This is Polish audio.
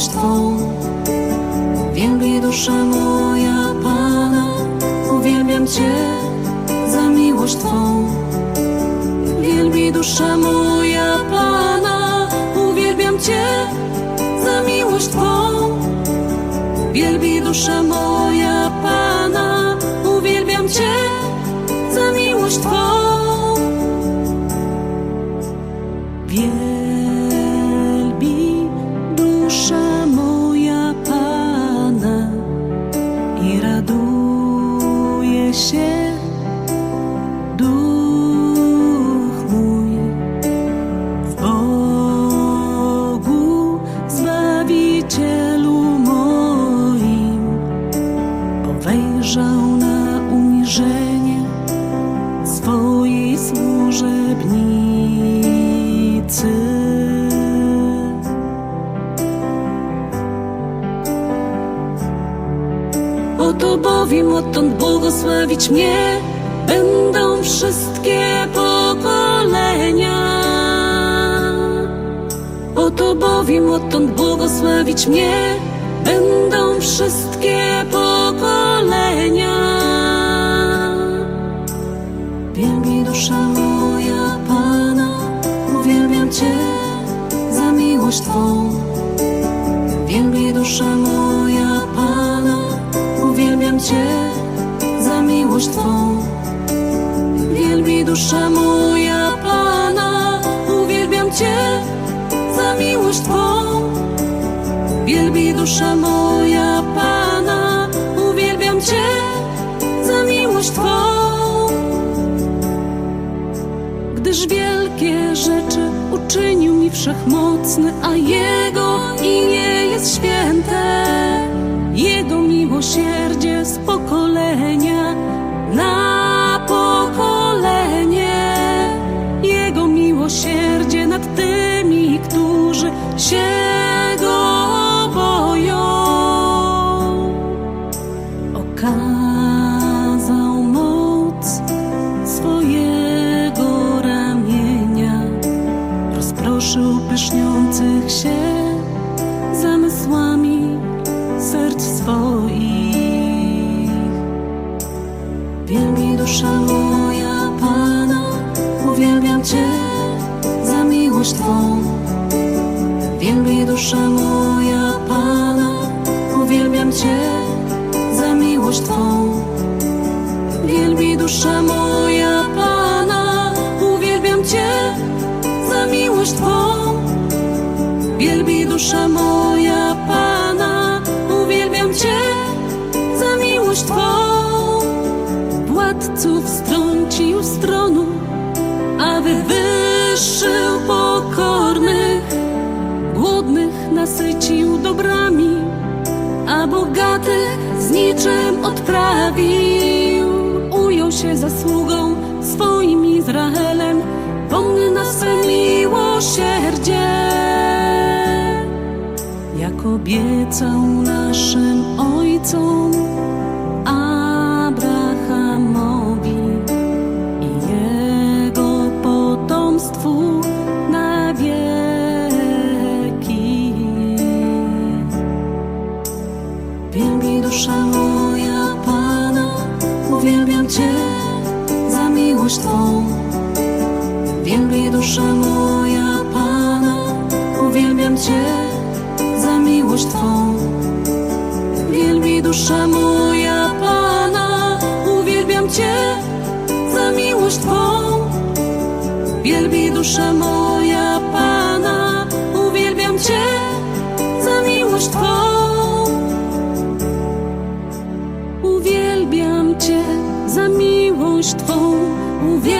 miłość Twą. Wielbi dusza moja Pana, uwielbiam Cię za miłość Twą. Wielbi dusza moja Pana, uwielbiam Cię za miłość Twą. Wielbi dusza moja Pana, uwielbiam Cię za miłość Twą. Zbawicielu moim, bo wejrzał na uniżenie swojej służebnicy. Oto bowiem odtąd błogosławić mnie będą wszystkie Oto bowiem odtąd błogosławić mnie będą wszystkie pokolenia. Wielbi dusza moja Pana, uwielbiam Cię za miłość Twą. Wielbi dusza moja Pana, uwielbiam Cię za miłość Twą. Wielbi dusza moja dusza moja Pana, uwielbiam Cię za miłość Twą. Gdyż wielkie rzeczy uczynił mi wszechmocny, a Jego imię jest święte. Jego miłosierdzie z serc swoich. Wielbi dusza moja Pana, uwielbiam Cię za miłość Twą. Wielbi dusza moja Pana, uwielbiam Cię za miłość Twą. Wielbi dusza moja Pana, uwielbiam Cię za miłość Twą. Wielbi dusza moja odprawił. Ujął się zasługą swoim Izraelem, pomny na swe miłosierdzie. Jak obiecał naszym ojcom, dusza moja Pana, uwielbiam Cię za miłość Twą. Wielbi dusza moja Pana, uwielbiam Cię za miłość Twą. Wielbi dusza moja Pana, uwielbiam Cię za miłość Twą. Uwielbiam Cię za miłość Twą, uwielbiam